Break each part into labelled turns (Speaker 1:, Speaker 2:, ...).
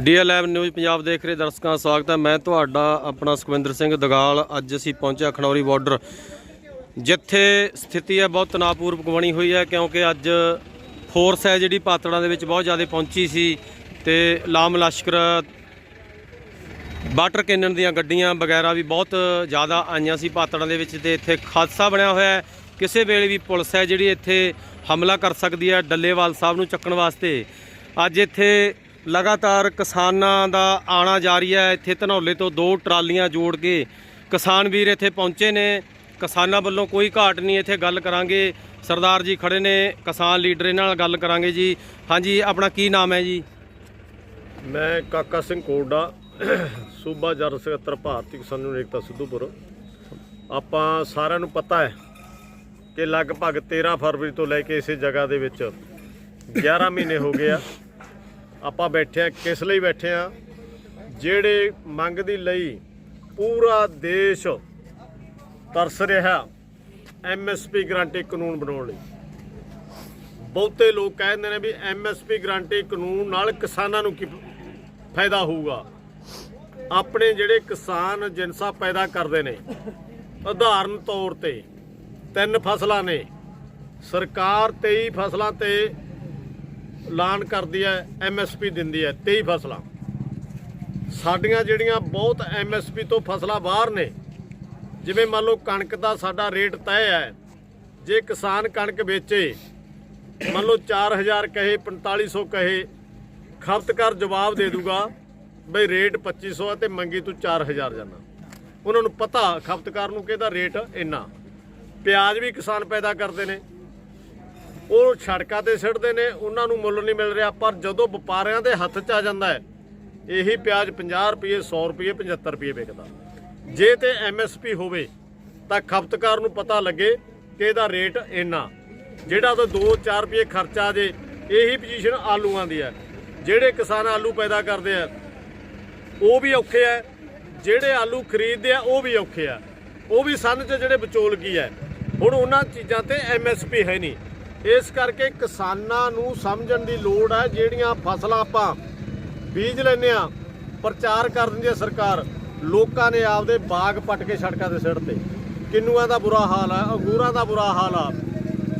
Speaker 1: ਡੀਐਲਐਮ news Punjab ਦੇਖ ਰਹੇ ਦਰਸ਼ਕਾਂ ਦਾ ਸਵਾਗਤ ਹੈ। ਮੈਂ ਤੁਹਾਡਾ ਆਪਣਾ ਸੁਖਵਿੰਦਰ ਸਿੰਘ ਦਗਾਲ। ਅੱਜ ਅਸੀਂ ਪਹੁੰਚੇ ਖਨੌਰੀ ਬਾਰਡਰ ਜਿੱਥੇ ਸਥਿਤੀ ਹੈ ਬਹੁਤ ਤਣਾਅਪੂਰਵਕ ਬਣੀ ਹੋਈ ਹੈ ਕਿਉਂਕਿ ਅੱਜ ਫੋਰਸ ਹੈ ਜਿਹੜੀ ਪਾਤੜਾਂ ਦੇ ਵਿੱਚ ਬਹੁਤ ਜ਼ਿਆਦਾ ਪਹੁੰਚੀ ਸੀ ਤੇ ਲਾਮ ਲਸ਼ਕਰ ਵਾਟਰ ਕੈਨਨ ਦੀਆਂ ਗੱਡੀਆਂ ਵਗੈਰਾ ਵੀ ਬਹੁਤ ਜ਼ਿਆਦਾ ਆਈਆਂ ਸੀ ਪਾਤੜਾਂ ਦੇ ਵਿੱਚ ਤੇ ਇੱਥੇ ਖਾਦਸਾ ਬਣਿਆ ਹੋਇਆ ਹੈ। ਕਿਸੇ ਵੇਲੇ ਵੀ ਪੁਲਿਸ ਹੈ ਜਿਹੜੀ ਇੱਥੇ ਹਮਲਾ ਕਰ ਸਕਦੀ ਹੈ ਡੱਲੇਵਾਲ ਸਾਹਿਬ ਨੂੰ ਚੱਕਣ ਵਾਸਤੇ। ਅੱਜ ਇੱਥੇ ਲਗਾਤਾਰ ਕਿਸਾਨਾਂ ਦਾ ਆਣਾ ਜਾਰੀ ਹੈ। ਇੱਥੇ ਧਨੌਲੇ ਤੋਂ ਦੋ ਟਰਾਲੀਆਂ ਜੋੜ ਕੇ ਕਿਸਾਨ ਵੀਰ ਇੱਥੇ ਪਹੁੰਚੇ ਨੇ। ਕਿਸਾਨਾਂ ਵੱਲੋਂ ਕੋਈ ਘਾਟ ਨਹੀਂ ਇੱਥੇ ਗੱਲ ਕਰਾਂਗੇ। ਸਰਦਾਰ ਜੀ ਖੜੇ ਨੇ, ਕਿਸਾਨ ਲੀਡਰ ਇਹਨਾਂ ਨਾਲ ਗੱਲ ਕਰਾਂਗੇ ਜੀ। ਹਾਂਜੀ, ਆਪਣਾ ਕੀ ਨਾਮ ਹੈ ਜੀ?
Speaker 2: ਮੈਂ ਕਾਕਾ ਸਿੰਘ ਕੋਡਾ ਸੂਬਾ ਜਰ ਸਕੱਤਰ ਭਾਰਤੀ ਕਿਸਾਨ ਯੂਨੀਅਨ ਏਕਤਾ ਸਿੱਧੂਪੁਰ। ਆਪਾਂ ਸਾਰਿਆਂ ਨੂੰ ਪਤਾ ਹੈ ਕਿ ਲਗਭਗ 13 ਫਰਵਰੀ ਤੋਂ ਲੈ ਕੇ ਇਸੇ ਜਗ੍ਹਾ ਦੇ ਵਿੱਚ 11 ਮਹੀਨੇ ਹੋ ਗਏ ਆ। ਆਪਾਂ ਬੈਠੇ ਆ ਕਿਸ ਲਈ ਬੈਠੇ ਆ ਜਿਹੜੇ ਮੰਗ ਦੀ ਲਈ ਪੂਰਾ ਦੇਸ਼ ਤਰਸ ਰਿਹਾ ਐਮਐਸਪੀ ਗਰੰਟੀ ਕਾਨੂੰਨ ਬਣਾਉਣ ਲਈ। ਬਹੁਤੇ ਲੋਕ ਕਹਿੰਦੇ ਨੇ ਵੀ ਐਮਐਸਪੀ ਗਰੰਟੀ ਕਾਨੂੰਨ ਨਾਲ ਕਿਸਾਨਾਂ ਨੂੰ ਕੀ ਫਾਇਦਾ ਹੋਊਗਾ? ਆਪਣੇ ਜਿਹੜੇ ਕਿਸਾਨ ਜਿੰਸਾ ਪੈਦਾ ਕਰਦੇ ਨੇ, ਉਦਾਹਰਨ ਤੌਰ ਤੇ ਤਿੰਨ ਫਸਲਾਂ ਨੇ। ਸਰਕਾਰ 23 ਫਸਲਾਂ ਤੇ ਐਲਾਨ ਕਰਦੀ ਹੈ ਐਮਐਸਪੀ ਦਿੰਦੀ ਹੈ 23 ਫਸਲਾਂ। ਸਾਡੀਆਂ ਜਿਹੜੀਆਂ ਬਹੁਤ ਐਮਐਸਪੀ ਤੋਂ ਫਸਲਾਂ ਬਾਹਰ ਨੇ, ਜਿਵੇਂ ਮੰਨ ਲਓ ਕਣਕ ਦਾ ਸਾਡਾ ਰੇਟ ਤੈਅ ਹੈ, ਜੇ ਕਿਸਾਨ ਕਣਕ ਵੇਚੇ, ਮੰਨ ਲਓ 4000 ਕਹੇ 4500 ਕਹੇ ਖਪਤਕਾਰ ਜਵਾਬ ਦੇ ਦੂਗਾ, ਬਈ ਰੇਟ 2500 ਹੈ ਤੇ ਮੰਗੀ ਤੂੰ 4000 ਜਾਨਾ। ਉਹਨਾਂ ਨੂੰ ਪਤਾ ਖਪਤਕਾਰ ਨੂੰ ਕਿਹਦਾ ਰੇਟ ਇੰਨਾ। ਪਿਆਜ਼ ਵੀ ਕਿਸਾਨ ਪੈਦਾ ਕਰਦੇ ਨੇ। ਉਹ ਸੜਕਾਂ ਤੇ ਸਿੱਟਦੇ ਨੇ, ਉਹਨਾਂ ਨੂੰ ਮੁੱਲ ਨਹੀਂ ਮਿਲ ਰਿਹਾ। ਪਰ ਜਦੋਂ ਵਪਾਰੀਆਂ ਦੇ ਹੱਥ 'ਚ ਆ ਜਾਂਦਾ ਹੈ, ਇਹੀ ਪਿਆਜ਼ 50 ਰੁਪਏ 100 ਰੁਪਏ 75 ਰੁਪਏ ਵਿਕਦਾ। ਜੇ ਤੇ ਐਮਐਸਪੀ ਹੋਵੇ, ਤਾਂ ਖਪਤਕਾਰ ਨੂੰ ਪਤਾ ਲੱਗੇ ਕਿ ਇਹਦਾ ਰੇਟ ਇੰਨਾ। ਜਿਹੜਾ ਤਾਂ 2-4 ਰੁਪਏ ਖਰਚਾ ਜੇ, ਇਹੀ ਪੋਜੀਸ਼ਨ ਆਲੂਆਂ ਦੀ ਹੈ। ਜਿਹੜੇ ਕਿਸਾਨ ਆਲੂ ਪੈਦਾ ਕਰਦੇ ਆ, ਉਹ ਵੀ ਔਖੇ ਆ। ਜਿਹੜੇ ਆਲੂ ਖਰੀਦਦੇ ਆ, ਉਹ ਵੀ ਔਖੇ ਆ। ਉਹ ਵੀ ਸੰਨ ਚ ਜਿਹੜੇ ਵਿਚੋਲਗੀ ਹੈ। ਹੁਣ ਉਹਨਾਂ ਚੀਜ਼ਾਂ ਤੇ ਐਮਐਸਪੀ ਹੈ ਨਹੀਂ। ਇਸ ਕਰਕੇ ਕਿਸਾਨਾਂ ਨੂੰ ਸਮਝਣ ਦੀ ਲੋੜ ਹੈ, ਜਿਹੜੀਆਂ ਫਸਲਾਂ ਆਪਾਂ ਬੀਜ ਲੈਂਦੇ ਆ ਪ੍ਰਚਾਰ ਕਰ ਦਿੰਦੀ ਹੈ ਸਰਕਾਰ, ਲੋਕਾਂ ਨੇ ਆਪਦੇ ਬਾਗ ਪੱਟ ਕੇ ਸੜਕਾਂ ਦੇ ਸਿਰ ਤੇ। ਕਿੰਨੂਆਂ ਦਾ ਬੁਰਾ ਹਾਲ ਆ ਅੰਗੂਰਾਂ ਦਾ ਬੁਰਾ ਹਾਲ ਆ।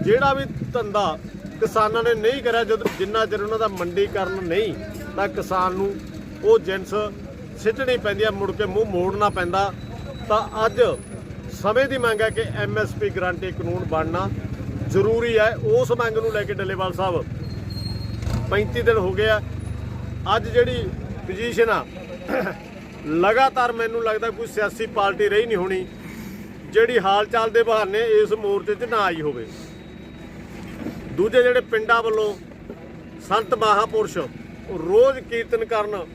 Speaker 2: ਜਿਹੜਾ ਵੀ ਧੰਦਾ ਕਿਸਾਨਾਂ ਨੇ ਨਹੀਂ ਕਰਿਆ, ਜਦ ਜਿੰਨਾ ਚਿਰ ਉਹਨਾਂ ਦਾ ਮੰਡੀਕਰਨ ਨਹੀਂ, ਤਾਂ ਕਿਸਾਨ ਨੂੰ ਉਹ ਜਿੰਸ ਸਿੱਟਣੀ ਪੈਂਦੀ ਹੈ ਮੁੜ ਕੇ ਮੂੰਹ ਮੋੜਨਾ ਪੈਂਦਾ। ਤਾਂ ਅੱਜ ਸਮੇਂ ਦੀ ਮੰਗ ਹੈ ਕਿ ਐਮਐਸਪੀ ਗਰੰਟੀ ਕਾਨੂੰਨ ਬਣਨਾ। ਜ਼ਰੂਰੀ ਹੈ, ਉਸ ਮੰਗ ਨੂੰ ਲੈ ਕੇ ਡੱਲੇਵਾਲ ਸਾਹਿਬ 35 ਦਿਨ ਹੋ ਗਏ ਆ। ਅੱਜ ਜਿਹੜੀ ਪੋਜੀਸ਼ਨ ਆ, ਲਗਾਤਾਰ ਮੈਨੂੰ ਲੱਗਦਾ ਕੋਈ ਸਿਆਸੀ ਪਾਰਟੀ ਰਹੀ ਨਹੀਂ ਹੋਣੀ, ਜਿਹੜੀ ਹਾਲ ਚਾਲ ਦੇ ਬਹਾਨੇ ਇਸ ਮੋਰਚੇ 'ਚ ਨਾ ਆਈ ਹੋਵੇ। ਦੂਜੇ ਜਿਹੜੇ ਪਿੰਡਾਂ ਵੱਲੋਂ ਸੰਤ ਮਹਾਪੁਰਸ਼ ਰੋਜ਼ ਕੀਰਤਨ ਕਰਨ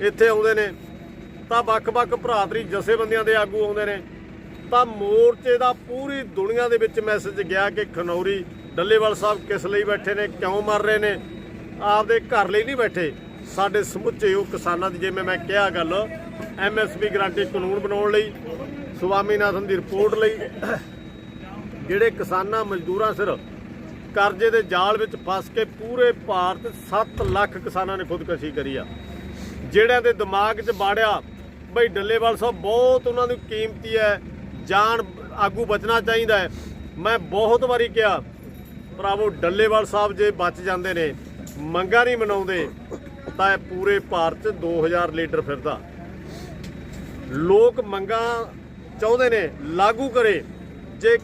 Speaker 2: ਇੱਥੇ ਆਉਂਦੇ ਨੇ, ਤਾਂ ਵੱਖ-ਵੱਖ ਭਰਾਤਰੀ ਜਥੇਬੰਦੀਆਂ ਦੇ ਆਗੂ ਆਉਂਦੇ ਨੇ। ਤਾਂ ਮੋਰਚੇ ਦਾ ਪੂਰੀ ਦੁਨੀਆ ਦੇ ਵਿੱਚ ਮੈਸੇਜ ਗਿਆ ਕਿ ਖਨੌਰੀ ਡੱਲੇਵਾਲ ਸਾਹਿਬ ਕਿਸ ਲਈ ਬੈਠੇ ਨੇ, ਕਿਉਂ ਮਰ ਰਹੇ ਨੇ? ਆਪਦੇ ਘਰ ਲਈ ਨਹੀਂ ਬੈਠੇ। ਸਾਡੇ ਸਮੁੱਚੇ ਉਹ ਕਿਸਾਨਾਂ ਦੀ ਜਿਵੇਂ ਮੈਂ ਕਿਹਾ ਗੱਲ ਐਮਐਸਪੀ ਗਰੰਟੀ ਕਾਨੂੰਨ ਬਣਾਉਣ ਲਈ, ਸੁਵਾਮੀਨਾਥਨ ਦੀ ਰਿਪੋਰਟ ਲਈ, ਜਿਹੜੇ ਕਿਸਾਨਾਂ ਮਜ਼ਦੂਰਾਂ ਸਿਰ ਕਰਜ਼ੇ ਦੇ ਜਾਲ ਵਿੱਚ ਫਸ ਕੇ ਪੂਰੇ ਭਾਰਤ 7 ਲੱਖ ਕਿਸਾਨਾਂ ਨੇ ਖੁਦਕਸ਼ੀ ਕਰੀ ਆ। ਜਿਹੜਿਆਂ ਦੇ ਦਿਮਾਗ 'ਚ ਬਾੜਿਆ, ਬਈ ਡੱਲੇਵਾਲ ਸਾਹਿਬ ਬਹੁਤ ਉਹਨਾਂ ਦੀ ਕੀਮਤੀ ਹੈ ਜਾਨ ਆਗੂ ਬਚਣਾ ਚਾਹੀਦਾ ਹੈ। ਮੈਂ ਬਹੁਤ ਵਾਰੀ ਕਿਹਾ, ਭਰਾਵੋ, ਡੱਲੇਵਾਲ ਸਾਹਿਬ ਜੇ ਬਚ ਜਾਂਦੇ ਨੇ, ਮੰਗਾ ਨਹੀਂ ਮਨਾਉਂਦੇ, ਤਾਂ ਪੂਰੇ ਭਾਰਤ 'ਚ 2000 ਲੀਟਰ ਫਿਰਦਾ। ਲੋਕ ਮੰਗਾ ਚਾਹੁੰਦੇ ਨੇ, ਲਾਗੂ ਕਰੇ। ਜੇ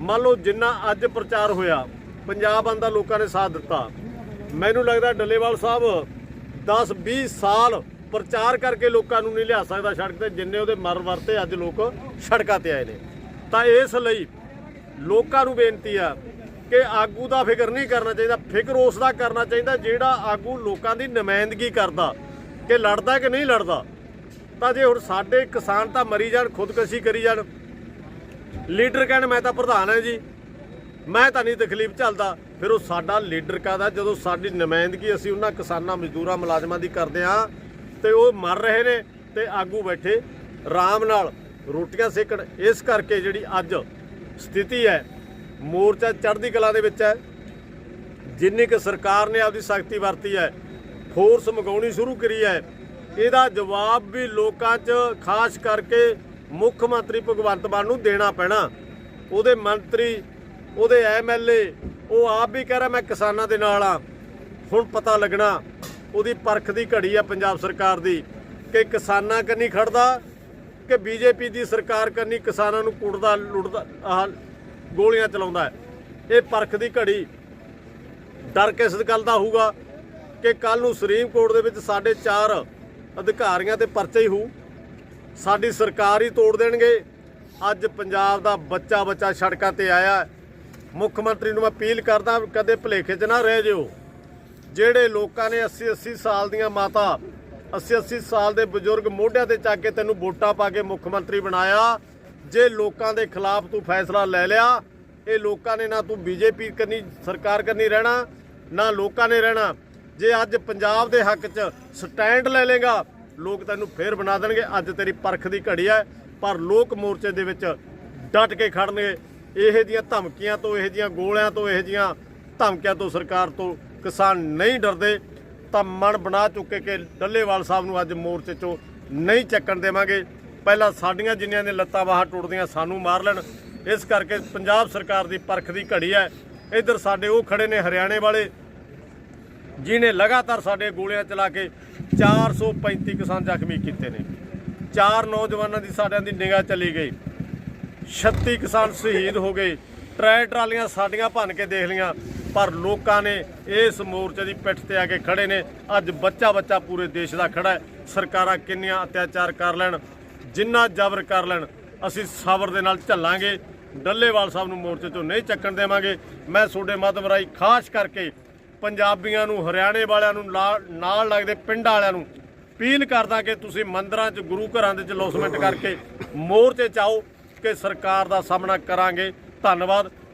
Speaker 2: ਮੰਨ ਲਓ ਜਿੰਨਾ ਅੱਜ ਪ੍ਰਚਾਰ ਹੋਇਆ, ਪੰਜਾਬ ਆਂਦਾ ਲੋਕਾਂ ਨੇ ਸਾਥ ਦਿੱਤਾ। ਮੈਨੂੰ ਲੱਗਦਾ ਡੱਲੇਵਾਲ ਸਾਹਿਬ 10 20 ਸਾਲ ਪ੍ਰਚਾਰ ਕਰਕੇ ਲੋਕਾਂ ਨੂੰ ਨਹੀਂ ਲਿਆ ਸਕਦਾ ਸੜਕ ਤੇ, ਜਿੰਨੇ ਉਹਦੇ ਮਰ ਵਰਤੇ ਅੱਜ ਲੋਕ ਸੜਕਾਂ ਤੇ ਆਏ ਨੇ। ਤਾਂ ਇਸ ਲਈ ਲੋਕਾਂ ਨੂੰ ਬੇਨਤੀ ਆ ਕਿ ਆਗੂ ਦਾ ਫਿਕਰ ਨਹੀਂ ਕਰਨਾ ਚਾਹੀਦਾ, ਫਿਕਰ ਉਸ ਦਾ ਕਰਨਾ ਚਾਹੀਦਾ ਜਿਹੜਾ ਆਗੂ ਲੋਕਾਂ ਦੀ ਨੁਮਾਇੰਦਗੀ ਕਰਦਾ, ਕਿ ਲੜਦਾ ਕਿ ਨਹੀਂ ਲੜਦਾ। ਤਾਂ ਜੇ ਹੁਣ ਸਾਡੇ ਕਿਸਾਨ ਤਾਂ ਮਰੀ ਜਾਣ, ਖੁਦਕਸ਼ੀ ਕਰੀ ਜਾਣ। ਲੀਡਰ ਕਹਿਣ, ਮੈਂ ਤਾਂ ਪ੍ਰਧਾਨ ਹਾਂ ਜੀ। ਮੈਂ ਤਾਂ ਨਹੀਂ ਤਕਲੀਫ ਚੱਲਦਾ ਫਿਰ ਉਹ ਸਾਡਾ ਲੀਡਰ ਕਾਦਾ ਜਦੋਂ ਸਾਡੀ ਨੁਮਾਇੰਦਗੀ ਅਸੀਂ ਉਹਨਾਂ ਕਿਸਾਨਾਂ ਮਜ਼ਦੂਰਾਂ ਮੁਲਾਜ਼ਮਾਂ ਦੀ ਕਰਦੇ ਆ ਤੇ ਉਹ ਮਰ ਰਹੇ ਨੇ ਤੇ ਆਗੂ ਬੈਠੇ ਆਰਾਮ ਨਾਲ ਰੋਟੀਆਂ ਸੇਕਣ। ਇਸ ਕਰਕੇ ਜਿਹੜੀ ਅੱਜ ਸਥਿਤੀ ਹੈ, ਮੋਰਚਾ ਚੜ੍ਹਦੀ ਕਲਾ ਦੇ ਵਿੱਚ ਹੈ। ਜਿੰਨੀ ਕਿ ਸਰਕਾਰ ਨੇ ਆਪਦੀ ਸਖਤੀ ਵਰਤੀ ਹੈ, ਫੋਰਸ ਮੰਗਾਉਣੀ ਸ਼ੁਰੂ ਕਰੀ ਹੈ, ਇਹਦਾ ਜਵਾਬ ਵੀ ਲੋਕਾਂ 'ਚ ਖਾਸ ਕਰਕੇ ਮੁੱਖ ਮੰਤਰੀ ਭਗਵੰਤ ਮਾਨ ਨੂੰ ਦੇਣਾ ਪੈਣਾ। ਉਹਦੇ ਮੰਤਰੀ, ਉਹਦੇ ਐਮਐਲਏ ਉਹ ਆਪ ਵੀ ਕਹਿ ਰਿਹਾ, ਮੈਂ ਕਿਸਾਨਾਂ ਦੇ ਨਾਲ ਆ। ਹੁਣ ਪਤਾ ਲੱਗਣਾ ਉਹਦੀ ਪਰਖ ਦੀ ਘੜੀ ਆ ਪੰਜਾਬ ਸਰਕਾਰ ਦੀ ਕਿ ਕਿਸਾਨਾਂ ਕੰਨੀ ਖੜਦਾ, ਕਿ ਬੀਜੇਪੀ ਦੀ ਸਰਕਾਰ ਕੰਨੀ ਕਿਸਾਨਾਂ ਨੂੰ ਕੁੱਟਦਾ, ਲੁੱਟਦਾ, ਆਹ ਗੋਲੀਆਂ ਚਲਾਉਂਦਾ ਇਹ ਪਰਖ ਦੀ ਘੜੀ ਡਰ ਕਿਸ ਗੱਲ ਦਾ ਹੋਊਗਾ ਕਿ ਕੱਲ ਨੂੰ ਸੁਪਰੀਮ ਕੋਰਟ ਦੇ ਵਿੱਚ ਸਾਡੇ ਚਾਰ ਅਧਿਕਾਰੀਆਂ ਤੇ ਪਰਚੇ ਹੀ ਹੋਊ। ਸਾਡੀ ਸਰਕਾਰ ਹੀ ਤੋੜ ਦੇਣਗੇ। ਅੱਜ ਪੰਜਾਬ ਦਾ ਬੱਚਾ ਬੱਚਾ ਸੜਕਾਂ ਤੇ ਆਇਆ। ਮੁੱਖ ਮੰਤਰੀ ਨੂੰ ਮੈਂ ਅਪੀਲ ਕਰਦਾ, ਕਦੇ ਭੁਲੇਖੇ 'ਚ ਨਾ ਰਹਿ ਜਿਓ। ਜਿਹੜੇ ਲੋਕਾਂ ਨੇ 80 80 ਸਾਲ ਦੀਆਂ ਮਾਤਾ 80 80 ਸਾਲ ਦੇ ਬਜ਼ੁਰਗ ਮੋਢਿਆਂ ਤੇ ਚੱਕ ਕੇ ਤੈਨੂੰ ਵੋਟਾਂ ਪਾ ਕੇ ਮੁੱਖ ਮੰਤਰੀ ਬਣਾਇਆ, ਜੇ ਲੋਕਾਂ ਦੇ ਖਿਲਾਫ ਤੂੰ ਫੈਸਲਾ ਲੈ ਲਿਆ, ਇਹ ਲੋਕਾਂ ਨੇ ਨਾ ਤੂੰ ਬੀਜੇਪੀ ਕਰਨੀ, ਸਰਕਾਰ ਕਰਨੀ ਰਹਿਣਾ, ਨਾ ਲੋਕਾਂ ਨੇ ਰਹਿਣਾ। ਜੇ ਅੱਜ ਪੰਜਾਬ ਦੇ ਹੱਕ 'ਚ ਸਟੈਂਡ ਲੈ ਲੇਗਾ ਲੋਕ ਤੈਨੂੰ ਫੇਰ ਬਣਾ ਦੇਣਗੇ। ਅੱਜ ਤੇਰੀ ਪਰਖ ਦੀ ਘੜੀ ਹੈ, ਪਰ ਲੋਕ ਮੋਰਚੇ ਦੇ ਵਿੱਚ ਡਟ ਕੇ ਖੜਨਗੇ। ਇਹੋ ਦੀਆਂ ਧਮਕੀਆਂ ਤੋਂ, ਇਹੋ ਦੀਆਂ ਗੋਲਿਆਂ ਤੋਂ, ਇਹੋ ਦੀਆਂ ਧਮਕੀਆਂ ਤੋਂ ਸਰਕਾਰ ਤੋਂ ਕਿਸਾਨ ਨਹੀਂ ਡਰਦੇ ਤਾਂ ਮਨ ਬਣਾ ਚੁੱਕੇ ਕਿ ਡੱਲੇਵਾਲ ਸਾਹਿਬ ਨੂੰ ਅੱਜ ਮੋਰਚੇ 'ਚੋਂ ਨਹੀਂ ਚੱਕਣ ਦੇਵਾਂਗੇ। ਪਹਿਲਾਂ ਸਾਡੀਆਂ ਜਿੰਨੀਆਂ ਨੇ ਲੱਤਾਂ ਬਾਹਾਂ ਟੁੱਟਦੀਆਂ ਸਾਨੂੰ ਮਾਰ ਲੈਣ। ਇਸ ਕਰਕੇ ਪੰਜਾਬ ਸਰਕਾਰ ਦੀ ਪਰਖ ਦੀ ਘੜੀ ਹੈ। ਇੱਧਰ ਸਾਡੇ ਉਹ ਖੜੇ ਨੇ ਹਰਿਆਣੇ ਵਾਲੇ ਜਿਨੇ ਲਗਾਤਾਰ ਸਾਡੇ ਗੋਲੀਆਂ ਚਲਾ ਕੇ 435 ਕਿਸਾਨ ਜ਼ਖਮੀ ਕੀਤੇ ਨੇ। ਚਾਰ ਨੌਜਵਾਨਾਂ ਦੀ ਸਾਡਿਆਂ ਦੀ ਨਿਗਾਹ ਚਲੀ ਗਈ। 36 ਕਿਸਾਨ ਸ਼ਹੀਦ ਹੋ ਗਏ। ਟਰੈ ਟਰਾਲੀਆਂ ਸਾਡੀਆਂ ਭੰਨ ਕੇ ਦੇਖ ਲੀਆਂ ਪਰ ਲੋਕਾਂ ਨੇ ਇਸ ਮੋਰਚੇ ਦੀ ਪਿੱਠ ਤੇ ਆ ਕੇ ਖੜੇ ਨੇ। ਅੱਜ ਬੱਚਾ ਬੱਚਾ ਪੂਰੇ ਦੇਸ਼ ਦਾ ਖੜਾ ਹੈ। ਸਰਕਾਰਾਂ ਕਿੰਨੀਆਂ ਅਤਿਆਚਾਰ ਕਰ ਲੈਣ, ਜਿੰਨਾ ਜ਼ਬਰ ਕਰ ਲੈਣ, ਅਸੀਂ ਸਬਰ ਦੇ ਨਾਲ ਝੱਲਾਂਗੇ। ਡੱਲੇਵਾਲ ਸਾਹਿਬ ਨੂੰ ਮੋਰਚੇ ਤੋਂ ਨਹੀਂ ਚੱਕਣ ਦੇਵਾਂਗੇ। ਮੈਂ ਤੁਹਾਡੇ ਮਾਧਿਅਮ ਰਾਹੀਂ ਖਾਸ ਕਰਕੇ ਪੰਜਾਬੀਆਂ ਨੂੰ, ਹਰਿਆਣੇ ਵਾਲਿਆਂ ਨੂੰ, ਲਾ- ਨਾਲ ਲੱਗਦੇ ਪਿੰਡਾਂ ਵਾਲਿਆਂ ਨੂੰ ਅਪੀਲ ਕਰਦਾ ਕਿ ਤੁਸੀਂ ਮੰਦਰਾਂ 'ਚ, ਗੁਰੂ ਘਰਾਂ ਦੇ 'ਚ ਲੌਸਮੈਂਟ ਕਰਕੇ ਮੋਰਚੇ 'ਚ ਆਓ ਕਿ ਸਰਕਾਰ ਦਾ ਸਾਹਮਣਾ ਕਰਾਂਗੇ। ਧੰਨਵਾਦ।